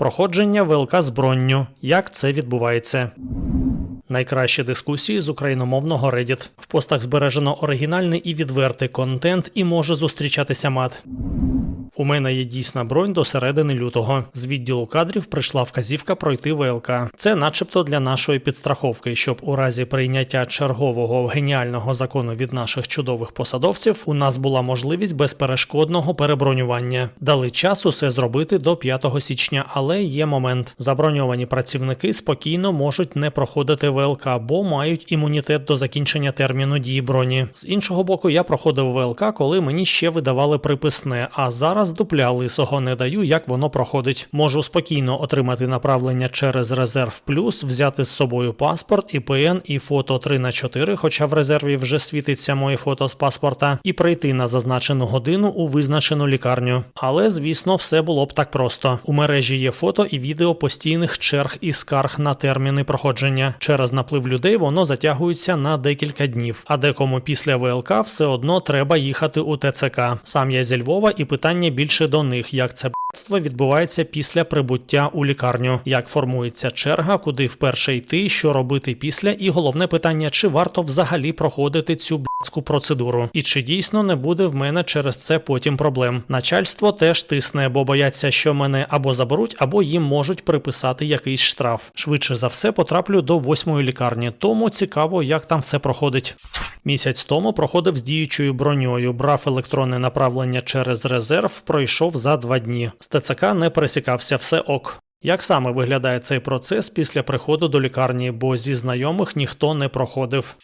Проходження ВЛК з бронню. Як це відбувається? Найкращі дискусії з україномовного Reddit. В постах збережено оригінальний і відвертий контент і може зустрічатися мат. У мене є дійсна бронь до середини лютого. З відділу кадрів прийшла вказівка пройти ВЛК. Це, начебто, для нашої підстраховки, щоб у разі прийняття чергового геніального закону від наших чудових посадовців у нас була можливість безперешкодного перебронювання. Дали час усе зробити до 5 січня, але є момент. Заброньовані працівники спокійно можуть не проходити ВЛК, бо мають імунітет до закінчення терміну дії броні. З іншого боку, я проходив ВЛК, коли мені ще видавали приписне, а зараз дупля лисого не даю, як воно проходить. Можу спокійно отримати направлення через резерв плюс, взяти з собою паспорт, ІПН і фото 3 на 4 хоча в резерві вже світиться моє фото з паспорта, і прийти на зазначену годину у визначену лікарню. Але, звісно, все було б так просто. У мережі є фото і відео постійних черг і скарг на терміни проходження. Через наплив людей воно затягується на декілька днів. А декому після ВЛК все одно треба їхати у ТЦК. Сам я зі Львова, і питання більше до них, як це б***ство відбувається після прибуття у лікарню, як формується черга, куди вперше йти, що робити після, і головне питання, чи варто взагалі проходити цю б***цьку процедуру, і чи дійсно не буде в мене через це потім проблем. Начальство теж тисне, бо бояться, що мене або заберуть, або їм можуть приписати якийсь штраф. Швидше за все потраплю до восьмої лікарні, тому цікаво, як там все проходить. Місяць тому проходив з діючою броньою, брав електронне направлення через резерв, пройшов за два дні. З ТЦК не пересікався, все ок. Як саме виглядає цей процес після приходу до лікарні, бо зі знайомих ніхто не проходив?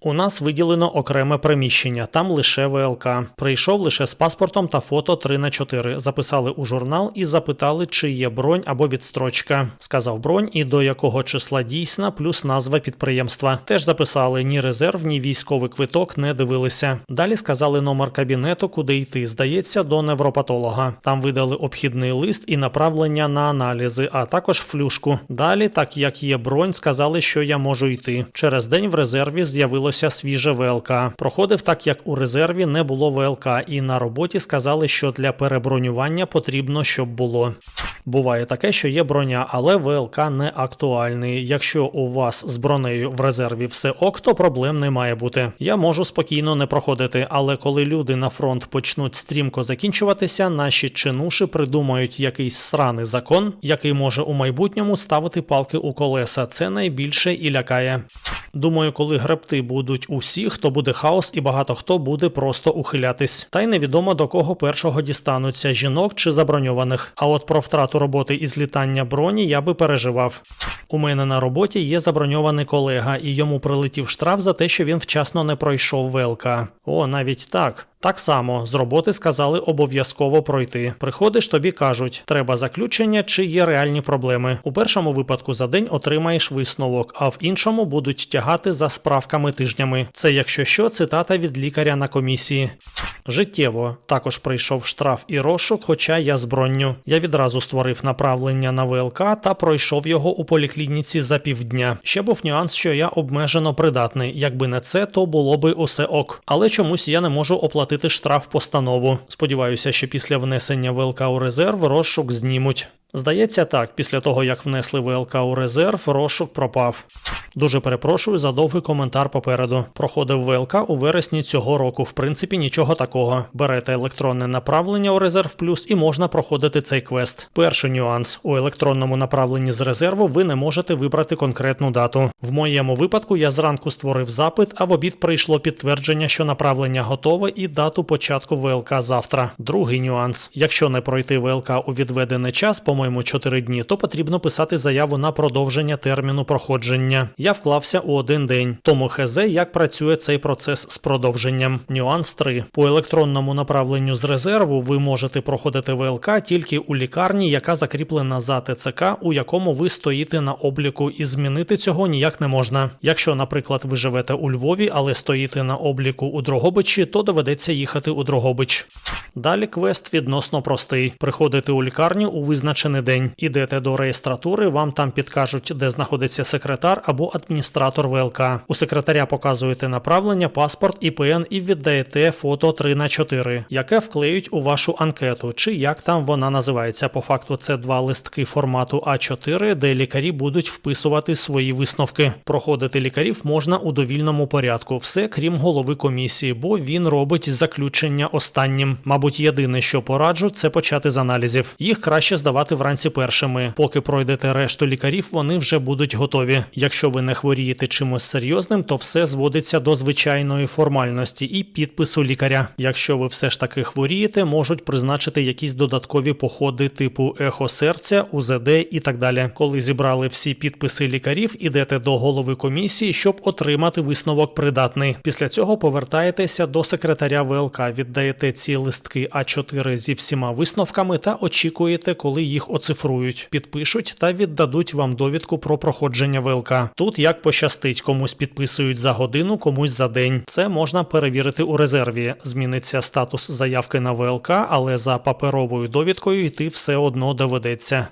У нас виділено окреме приміщення, там лише ВЛК. Прийшов лише з паспортом та фото 3 на 4 Записали у журнал і запитали, чи є бронь або відстрочка. Сказав бронь і до якого числа дійсна, плюс назва підприємства. Теж записали ні резерв, ні військовий квиток не дивилися. Далі сказали номер кабінету, куди йти. Здається, до невропатолога. Там видали обхідний лист і направлення на аналізи, а також флюшку. Далі, так як є бронь, сказали, що я можу йти. Через день в резерві з'явилося свіже ВЛК. Проходив так, як у резерві не було ВЛК, і на роботі сказали, що для перебронювання потрібно, щоб було. Буває таке, що є броня, але ВЛК не актуальний. Якщо у вас з бронею в резерві все ок, то проблем не має бути. Я можу спокійно не проходити, але коли люди на фронт почнуть стрімко закінчуватися, наші чинуші придумають якийсь сраний закон, який може у майбутньому ставити палки у колеса. Це найбільше і лякає. Думаю, коли гребти будуть усі, хто буде хаос, і багато хто буде просто ухилятись. Та й невідомо до кого першого дістануться жінок чи заброньованих. А от про втрату роботи і злітання броні я би переживав. У мене на роботі є заброньований колега, і йому прилетів штраф за те, що він вчасно не пройшов ВЛК. О, навіть так. Так само з роботи сказали обов'язково пройти. Приходиш, тобі кажуть, треба заключення чи є реальні проблеми. У першому випадку за день отримаєш висновок, а в іншому будуть тягати за справками тижнями. Це, якщо що, цитата від лікаря на комісії. Життєво також прийшов штраф і розшук, хоча я з. Я відразу створив направлення на ВЛК та пройшов його у поліклініці за півдня. Ще був нюанс, що я обмежено придатний. Якби не це, то було би усе ок. Але чомусь я не можу оплатити штраф постанову. Сподіваюся, що після внесення ВЛК у резерв розшук знімуть. Здається, так, після того як внесли ВЛК у резерв, розшук пропав. Дуже перепрошую за довгий коментар попереду. Проходив ВЛК у вересні цього року. В принципі, нічого такого. Берете електронне направлення у резерв плюс і можна проходити цей квест. Перший нюанс: у електронному направленні з резерву ви не можете вибрати конкретну дату. В моєму випадку я зранку створив запит, а в обід прийшло підтвердження, що направлення готове, і дату початку ВЛК завтра. Другий нюанс: якщо не пройти ВЛК у відведений час, по-моєму, 4 дні, то потрібно писати заяву на продовження терміну проходження. Я вклався у один день. Тому хз, як працює цей процес з продовженням. Нюанс 3. По електронному направленню з резерву ви можете проходити ВЛК тільки у лікарні, яка закріплена за ТЦК, у якому ви стоїте на обліку, і змінити цього ніяк не можна. Якщо, наприклад, ви живете у Львові, але стоїте на обліку у Дрогобичі, то доведеться їхати у Дрогобич. Далі квест відносно простий: приходити у лікарню у визначений визначений день. Ідете до реєстратури, вам там підкажуть, де знаходиться секретар або адміністратор ВЛК. У секретаря показуєте направлення, паспорт, ІПН і віддаєте фото 3 на 4 яке вклеють у вашу анкету, чи як там вона називається. По факту це два листки формату А4, де лікарі будуть вписувати свої висновки. Проходити лікарів можна у довільному порядку, все крім голови комісії, бо він робить заключення останнім. Мабуть, єдине, що пораджу, це почати з аналізів. Їх краще здавати вранці першими. Поки пройдете решту лікарів, вони вже будуть готові. Якщо ви не хворієте чимось серйозним, то все зводиться до звичайної формальності і підпису лікаря. Якщо ви все ж таки хворієте, можуть призначити якісь додаткові походи типу ехо серця, УЗД і так далі. Коли зібрали всі підписи лікарів, ідете до голови комісії, щоб отримати висновок придатний. Після цього повертаєтеся до секретаря ВЛК, віддаєте ці листки А4 зі всіма висновками та очікуєте, коли їх оцифрують, підпишуть та віддадуть вам довідку про проходження ВЛК. Тут як пощастить, комусь підписують за годину, комусь за день. Це можна перевірити у резерві. Зміниться статус заявки на ВЛК, але за паперовою довідкою йти все одно доведеться.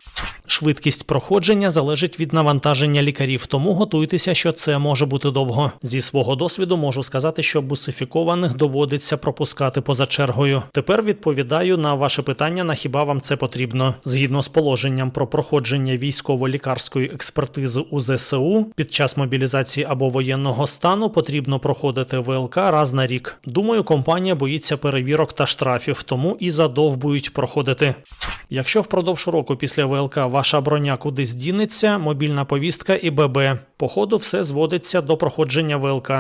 Швидкість проходження залежить від навантаження лікарів, тому готуйтеся, що це може бути довго. Зі свого досвіду можу сказати, що бусифікованих доводиться пропускати поза чергою. Тепер відповідаю на ваше питання, на хіба вам це потрібно. Згідно з положенням про проходження військово-лікарської експертизи у ЗСУ під час мобілізації або воєнного стану потрібно проходити ВЛК раз на рік. Думаю, компанія боїться перевірок та штрафів, тому і задовбують проходити. Якщо впродовж року після ВЛК ваша броня кудись дінеться, мобільна повістка і ББ. Походу, все зводиться до проходження ВЛК.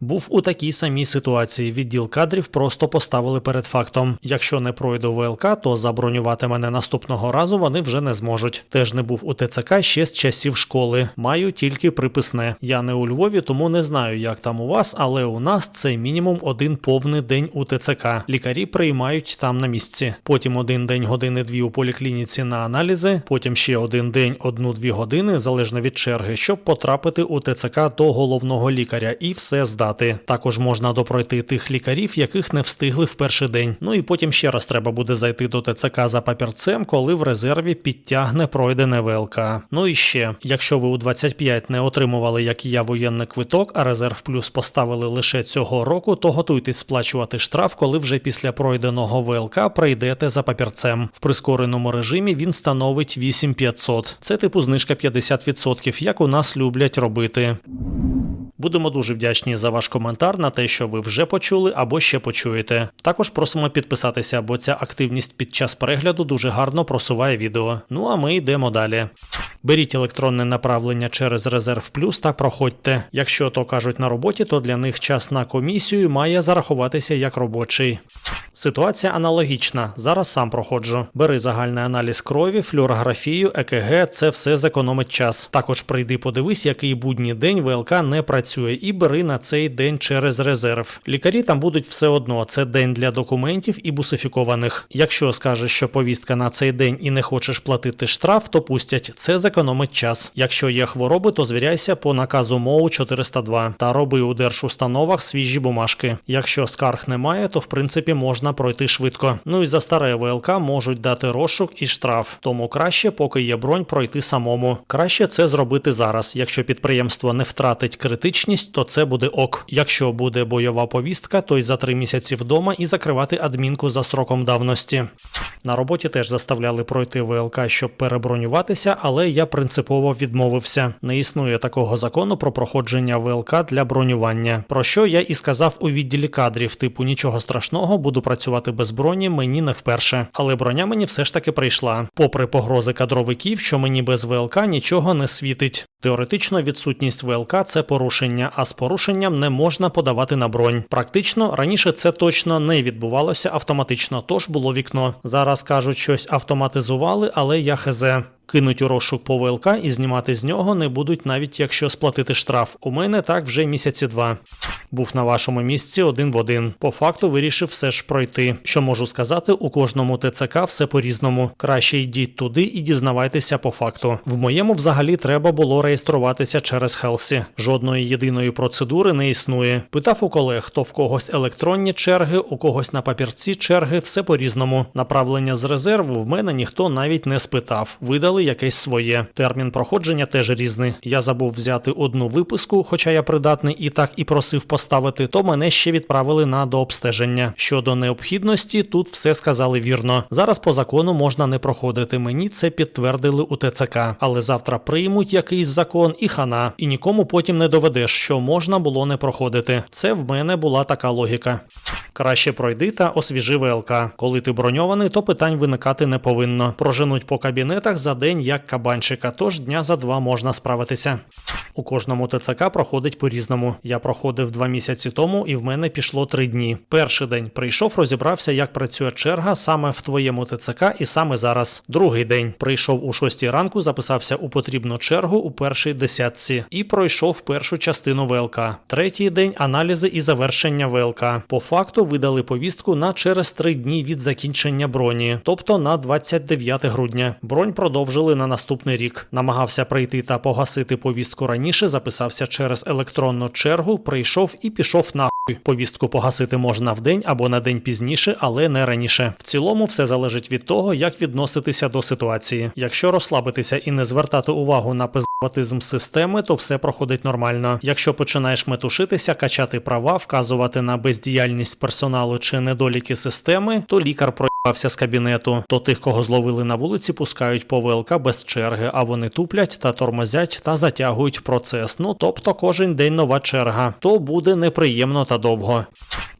Був у такій самій ситуації. Відділ кадрів просто поставили перед фактом: якщо не пройду ВЛК, то забронювати мене наступного разу вони вже не зможуть. Теж не був у ТЦК ще з часів школи. Маю тільки приписне. Я не у Львові, тому не знаю, як там у вас, але у нас це мінімум один повний день у ТЦК. Лікарі приймають там на місці. Потім один день години дві у поліклініці на аналізи. Потім ще один день, одну-дві години, залежно від черги, щоб потрапити у ТЦК до головного лікаря і все здати. Також можна допройти тих лікарів, яких не встигли в перший день. Ну і потім ще раз треба буде зайти до ТЦК за папірцем, коли в резерві підтягне пройдене ВЛК. Ну і ще, якщо ви у 25 не отримували, як і я, воєнний квиток, а резерв плюс поставили лише цього року, то готуйтесь сплачувати штраф, коли вже після пройденого ВЛК прийдете за папірцем. В прискореному режимі він становить 8500. Це типу знижка 50%, як у нас люблять робити. Будемо дуже вдячні за ваш коментар на те, що ви вже почули або ще почуєте. Також просимо підписатися, бо ця активність під час перегляду дуже гарно просуває відео. Ну а ми йдемо далі. Беріть електронне направлення через резерв плюс та проходьте. Якщо то кажуть на роботі, то для них час на комісію має зарахуватися як робочий. Ситуація аналогічна. Зараз сам проходжу. Бери загальний аналіз крові, флюорографію, ЕКГ, це все зекономить час. Також прийди, подивись, який будній день ВЛК не працює, і бери на цей день через резерв. Лікарі там будуть все одно. Це день для документів і бусифікованих. Якщо скажеш, що повістка на цей день і не хочеш платити штраф, то пустять. Це зекономить час. Якщо є хвороби, то звіряйся по наказу МОУ 402 та роби у держустановах свіжі бумажки. Якщо скарг немає, то в принципі можна пройти швидко. Ну і за старе ВЛК можуть дати розшук і штраф. Тому краще, поки є бронь, пройти самому. Краще це зробити зараз. Якщо підприємство не втратить критичність, то це буде ок. Якщо буде бойова повістка, то й за три місяці вдома і закривати адмінку за сроком давності. На роботі теж заставляли пройти ВЛК, щоб перебронюватися, але я принципово відмовився. Не існує такого закону про проходження ВЛК для бронювання. Про що я і сказав у відділі кадрів, типу нічого страшного, буду працювати без броні, мені не вперше. Але броня мені все ж таки прийшла. Попри погрози кадровиків, що мені без ВЛК нічого не світить. Теоретично відсутність ВЛК це порушення, а з порушенням не можна подавати на бронь. Практично раніше це точно не відбувалося автоматично, тож було вікно. Зараз кажуть, щось автоматизували, але я хезе. Кинуть у розшук по ВЛК і знімати з нього не будуть навіть якщо сплатити штраф. У мене так вже місяці два. Був на вашому місці один в один. По факту вирішив все ж пройти. Що можу сказати, у кожному ТЦК все по-різному. Краще йдіть туди і дізнавайтеся по факту. В моєму взагалі треба було зареєструватися через Хелсі. Жодної єдиної процедури не існує. Питав у колег, то в когось електронні черги, у когось на папірці черги, все по-різному. Направлення з резерву в мене ніхто навіть не спитав. Видали якесь своє. Термін проходження теж різний. Я забув взяти одну виписку, хоча я придатний і так і просив поставити, то мене ще відправили на дообстеження. Щодо необхідності, тут все сказали вірно. Зараз по закону можна не проходити. Мені це підтвердили у ТЦК, але завтра приймуть якийсь закон і хана, і нікому потім не доведеш, що можна було не проходити. Це в мене була така логіка. Краще пройди та освіжи ВЛК. Коли ти броньований, то питань виникати не повинно. Проженуть по кабінетах за день як кабанчика, тож дня за два можна справитися. У кожному ТЦК проходить по-різному. Я проходив два місяці тому, і в мене пішло три дні. Перший день прийшов, розібрався, як працює черга саме в твоєму ТЦК, і саме зараз. Другий день прийшов у шостій ранку, записався у потрібну чергу у першій десятці і пройшов першу частину ВЛК. Третій день аналізи і завершення ВЛК. По факту видали повістку на через три дні від закінчення броні, тобто на 29 грудня. Бронь продовжили на наступний рік. Намагався прийти та погасити повістку раніше, записався через електронну чергу, прийшов і пішов на. Повістку погасити можна в день або на день пізніше, але не раніше. В цілому все залежить від того, як відноситися до ситуації. Якщо розслабитися і не звертати увагу на пиздатизм системи, то все проходить нормально. Якщо починаєш метушитися, качати права, вказувати на бездіяльність персоналу чи недоліки системи, то лікар проїбався з кабінету. То тих, кого зловили на вулиці, пускають по ВЛК без черги, а вони туплять та тормозять та затягують процес. Ну тобто кожен день нова черга. То буде неприємно та довго.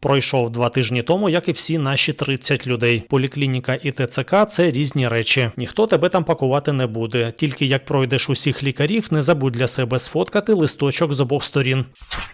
Пройшов два тижні тому, як і всі наші 30 людей. Поліклініка і ТЦК це різні речі. Ніхто тебе там пакувати не буде. Тільки як пройдеш усіх лікарів, не забудь для себе сфоткати листочок з обох сторін.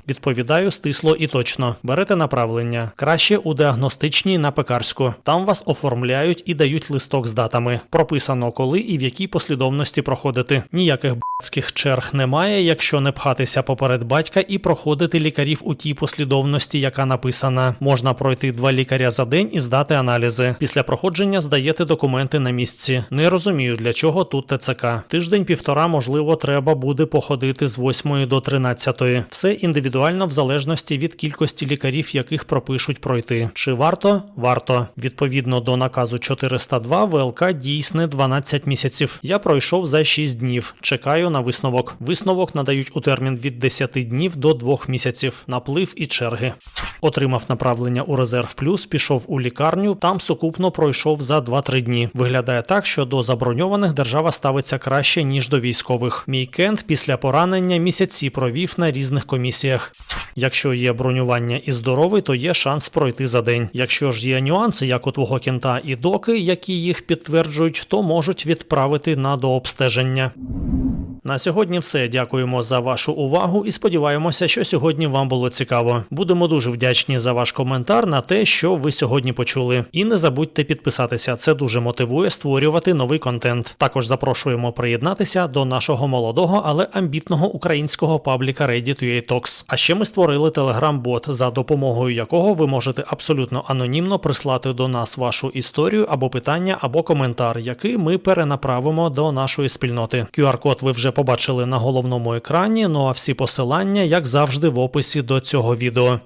Відповідаю стисло і точно. Берете направлення. Краще у діагностичній на пекарську. Там вас оформляють і дають листок з датами. Прописано, коли і в якій послідовності проходити. Ніяких б***ських черг немає, якщо не пхатися поперед батька і проходити лікарів у тій послідовності, яка написана. Можна пройти два лікаря за день і здати аналізи. Після проходження здаєте документи на місці. Не розумію, для чого тут ТЦК. Тиждень-півтора, можливо, треба буде походити з 8 до 13. Все індивідуально в залежності від кількості лікарів, яких пропишуть пройти. Чи варто? Варто. Відповідно до наказу 402 ВЛК дійсне 12 місяців. Я пройшов за 6 днів. Чекаю на висновок. Висновок надають у термін від 10 днів до 2 місяців. Наплив і черги. Отримав направлення у резерв плюс, пішов у лікарню. Там сукупно пройшов за 2-3 дні. Виглядає так, що до заброньованих держава ставиться краще ніж до військових. Мій кент після поранення місяці провів на різних комісіях. Якщо є бронювання і здоровий, то є шанс пройти за день. Якщо ж є нюанси, як у твого кента і доки, які їх підтверджують, то можуть відправити на дообстеження. На сьогодні все. Дякуємо за вашу увагу і сподіваємося, що сьогодні вам було цікаво. Будемо дуже вдячні за ваш коментар на те, що ви сьогодні почули. І не забудьте підписатися. Це дуже мотивує створювати новий контент. Також запрошуємо приєднатися до нашого молодого, але амбітного українського пабліка Reddit.ua Talks. А ще ми створили телеграм-бот, за допомогою якого ви можете абсолютно анонімно прислати до нас вашу історію або питання, або коментар, який ми перенаправимо до нашої спільноти. QR-код ви вже побачили на головному екрані. Ну а всі посилання, як завжди, в описі до цього відео.